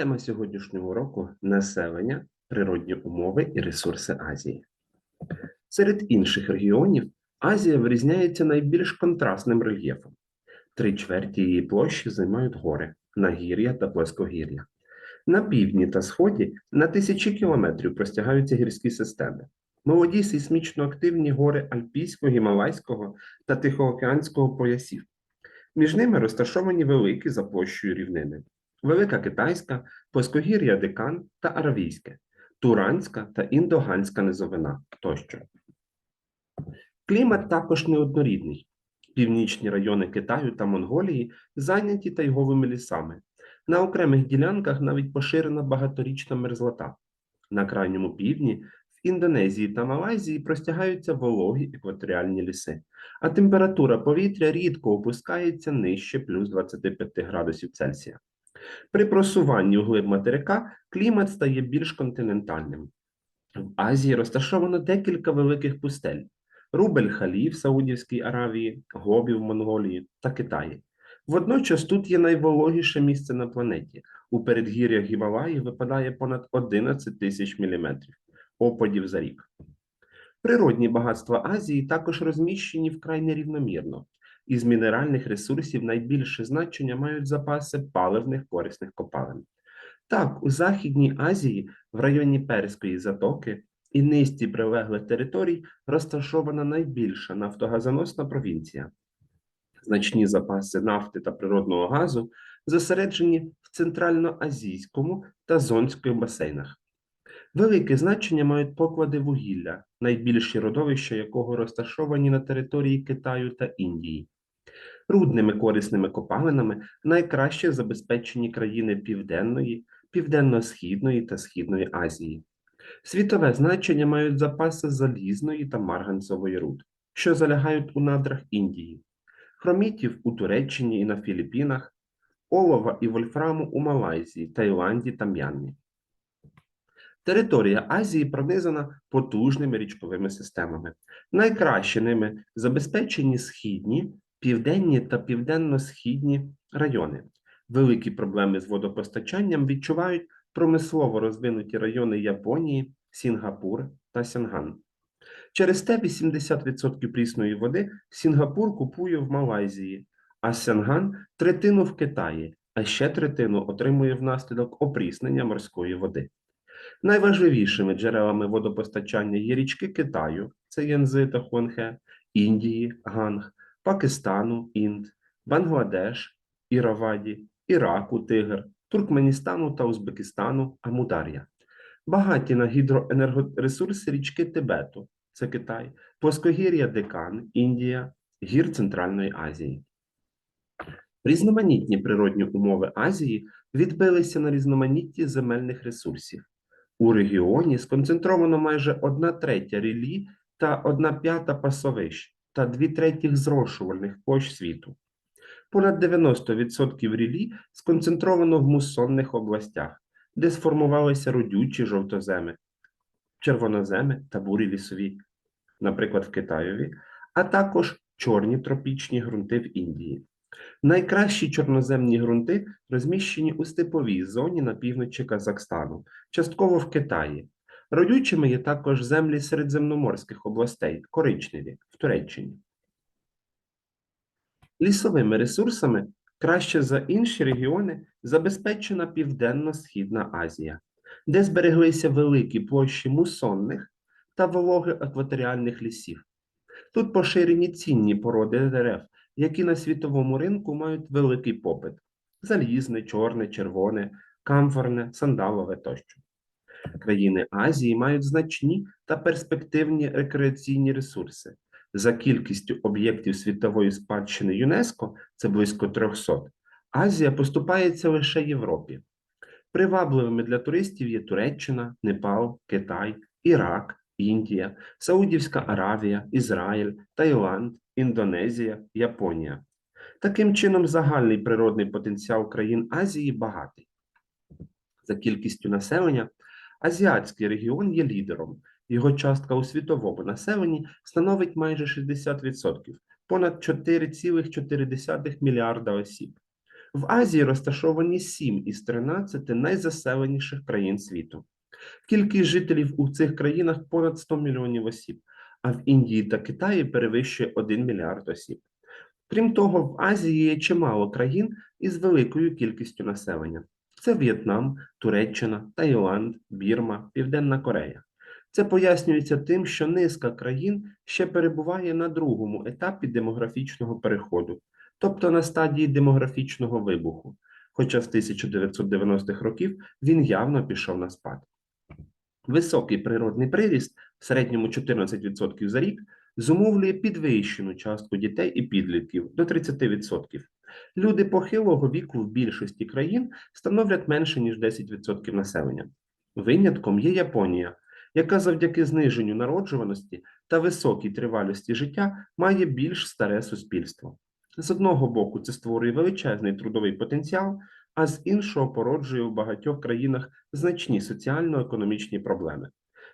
Тема сьогоднішнього уроку населення, природні умови і ресурси Азії. Серед інших регіонів Азія вирізняється найбільш контрастним рельєфом. Три чверті її площі займають гори, нагір'я та плоскогір'я. На півдні та сході на тисячі кілометрів простягаються гірські системи. Молоді сейсмічно активні гори Альпійського, Гімалайського та Тихоокеанського поясів. Між ними розташовані великі за площею рівнини. Велика Китайська, Плоскогір'я Декан та Аравійське, Туранська та Індоганська низовина тощо. Клімат також неоднорідний. Північні райони Китаю та Монголії зайняті тайговими лісами. На окремих ділянках навіть поширена багаторічна мерзлота. На крайньому півдні в Індонезії та Малайзії простягаються вологі екваторіальні ліси, а температура повітря рідко опускається нижче плюс 25 градусів Цельсія. При просуванні глиб материка клімат стає більш континентальним. В Азії розташовано декілька великих пустель: Рубель-Халі в Саудівській Аравії, Гобі в Монголії та Китаї. Водночас тут є найвологіше місце на планеті. У передгір'ях Гімалаї випадає понад 11 тисяч міліметрів опадів за рік. Природні багатства Азії також розміщені вкрай нерівномірно. Із мінеральних ресурсів найбільше значення мають запаси паливних корисних копалин. Так, у Західній Азії, в районі Перської затоки і низці прилеглих територій розташована найбільша нафтогазоносна провінція. Значні запаси нафти та природного газу зосереджені в центральноазійському та зонському басейнах. Велике значення мають поклади вугілля, найбільші родовища якого розташовані на території Китаю та Індії. Рудними корисними копалинами найкраще забезпечені країни Південної, Південно-Східної та Східної Азії. Світове значення мають запаси залізної та марганцевої руд, що залягають у надрах Індії, хромітів у Туреччині і на Філіппінах, олова і вольфраму у Малайзії, Таїланді та М'янмі. Територія Азії пронизана потужними річковими системами. Найкраще ними забезпечені східні, південні та південно-східні райони. Великі проблеми з водопостачанням відчувають промислово розвинуті райони Японії, Сінгапур та Сянган. Через те 80% прісної води Сінгапур купує в Малайзії, а Сянган третину в Китаї, а ще третину отримує внаслідок опріснення морської води. Найважливішими джерелами водопостачання є річки Китаю, це Янзи та Хуанхе, Індії, Ганг, Пакистану, Інд, Бангладеш, Іраваді, Іраку, Тигр, Туркменістану та Узбекистану, Амудар'я. Багаті на гідроенергоресурси річки Тибету, це Китай, плоскогір'я Декан, Індія, гір Центральної Азії. Різноманітні природні умови Азії відбилися на різноманітті земельних ресурсів. У регіоні сконцентровано майже одна третя рілі та одна п'ята пасовищ та дві третіх зрошувальних площ світу. Понад 90% рілі сконцентровано в мусонних областях, де сформувалися родючі жовтоземи, червоноземи та бурі лісові, наприклад, в Китаєві, а також чорні тропічні ґрунти в Індії. Найкращі чорноземні ґрунти розміщені у степовій зоні на півночі Казахстану, частково в Китаї. Родючими є також землі середземноморських областей, коричневі в Туреччині. Лісовими ресурсами краще за інші регіони забезпечена Південно-Східна Азія, де збереглися великі площі мусонних та вологих екваторіальних лісів. Тут поширені цінні породи дерев, які на світовому ринку мають великий попит: залізне, чорне, червоне, камфорне, сандалове тощо. Країни Азії мають значні та перспективні рекреаційні ресурси. За кількістю об'єктів світової спадщини ЮНЕСКО, це близько 300, Азія поступається лише Європі. Привабливими для туристів є Туреччина, Непал, Китай, Ірак, Індія, Саудівська Аравія, Ізраїль, Таїланд, Індонезія, Японія. Таким чином, загальний природний потенціал країн Азії багатий. За кількістю населення, азіатський регіон є лідером. Його частка у світовому населенні становить майже 60%, понад 4,4 мільярда осіб. В Азії розташовані 7 із 13 найзаселеніших країн світу. Кількість жителів у цих країнах понад 100 мільйонів осіб, а в Індії та Китаї перевищує 1 мільярд осіб. Крім того, в Азії є чимало країн із великою кількістю населення. Це В'єтнам, Туреччина, Таїланд, Бірма, Південна Корея. Це пояснюється тим, що низка країн ще перебуває на другому етапі демографічного переходу, тобто на стадії демографічного вибуху, хоча з 1990-х років він явно пішов на спад. Високий природний приріст, в середньому 14% за рік, зумовлює підвищену частку дітей і підлітків до 30%. Люди похилого віку в більшості країн становлять менше ніж 10% населення. Винятком є Японія, яка завдяки зниженню народжуваності та високій тривалості життя має більш старе суспільство. З одного боку, це створює величезний трудовий потенціал, а з іншого породжує у багатьох країнах значні соціально-економічні проблеми.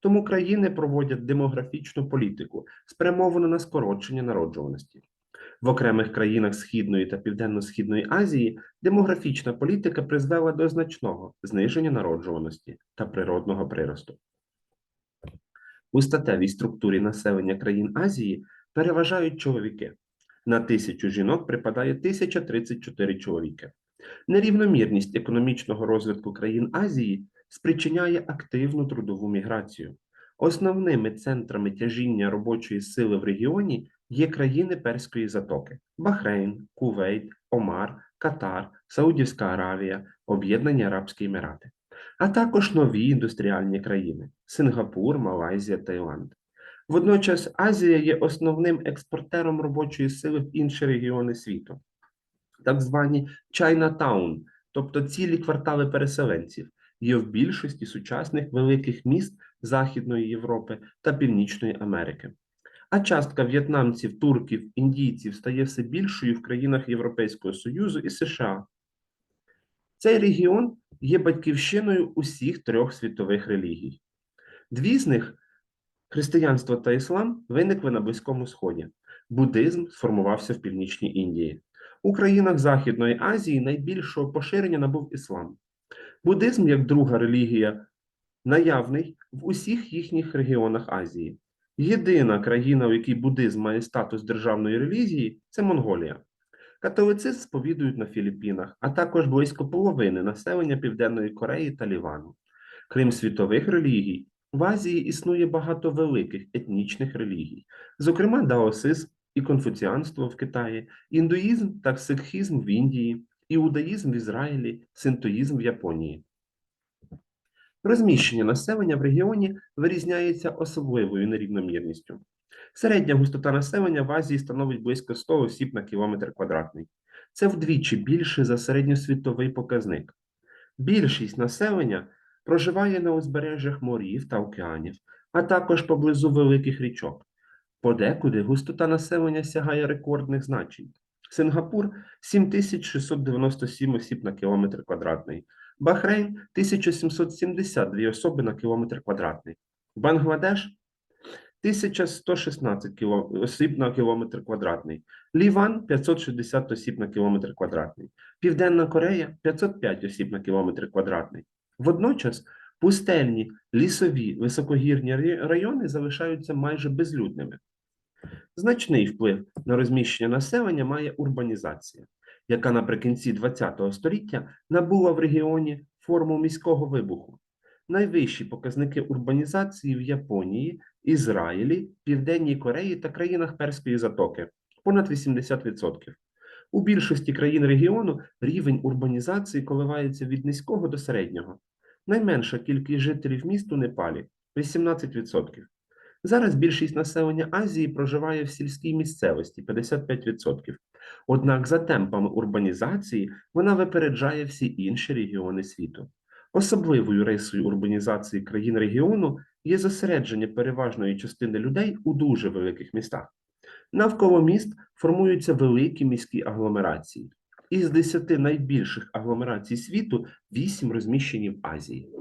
Тому країни проводять демографічну політику, спрямовану на скорочення народжуваності. В окремих країнах Східної та Південно-Східної Азії демографічна політика призвела до значного зниження народжуваності та природного приросту. У статевій структурі населення країн Азії переважають чоловіки. На тисячу жінок припадає 1034 чоловіки. Нерівномірність економічного розвитку країн Азії спричиняє активну трудову міграцію. Основними центрами тяжіння робочої сили в регіоні є країни Перської затоки: Бахрейн, Кувейт, Омар, Катар, Саудівська Аравія, Об'єднані Арабські Емірати, а також нові індустріальні країни Сингапур, Малайзія, Таїланд. Водночас Азія є основним експортером робочої сили в інші регіони світу, так звані Чайнатаун, тобто цілі квартали переселенців, є в більшості сучасних великих міст Західної Європи та Північної Америки. А частка в'єтнамців, турків, індійців стає все більшою в країнах Європейського Союзу і США. Цей регіон є батьківщиною усіх трьох світових релігій. Дві з них християнство та іслам виникли на Близькому Сході. Буддизм сформувався в Північній Індії. У країнах Західної Азії найбільшого поширення набув іслам. Буддизм, як друга релігія, наявний в усіх їхніх регіонах Азії. Єдина країна, в якій буддизм має статус державної релігії, це Монголія. Католицизм сповідують на Філіппінах, а також близько половини населення Південної Кореї та Лівану. Крім світових релігій, в Азії існує багато великих етнічних релігій, зокрема даосизм і конфуціанство в Китаї, індуїзм та сикхізм в Індії, іудаїзм в Ізраїлі, синтоїзм в Японії. Розміщення населення в регіоні вирізняється особливою нерівномірністю. Середня густота населення в Азії становить близько 100 осіб на кілометр квадратний. Це вдвічі більше за середньосвітовий показник. Більшість населення проживає на узбережжях морів та океанів, а також поблизу великих річок. Подекуди густота населення сягає рекордних значень. Сингапур 7697 осіб на кілометр квадратний, Бахрейн 1772 особи на кілометр квадратний, Бангладеш 1116 кіло... осіб на кілометр квадратний, Ліван 560 осіб на кілометр квадратний, Південна Корея 505 осіб на кілометр квадратний. Водночас пустельні, лісові, високогірні райони залишаються майже безлюдними. Значний вплив на розміщення населення має урбанізація, яка наприкінці ХХ століття набула в регіоні форму міського вибуху. Найвищі показники урбанізації в Японії, Ізраїлі, Південній Кореї та країнах Перської затоки понад 80%. У більшості країн регіону рівень урбанізації коливається від низького до середнього. Найменша кількість жителів міст у Непалі 18%. Зараз більшість населення Азії проживає в сільській місцевості 55%. Однак за темпами урбанізації вона випереджає всі інші регіони світу. Особливою рисою урбанізації країн регіону є зосередження переважної частини людей у дуже великих містах. Навколо міст формуються великі міські агломерації. Із 10 найбільших агломерацій світу 8 розміщені в Азії.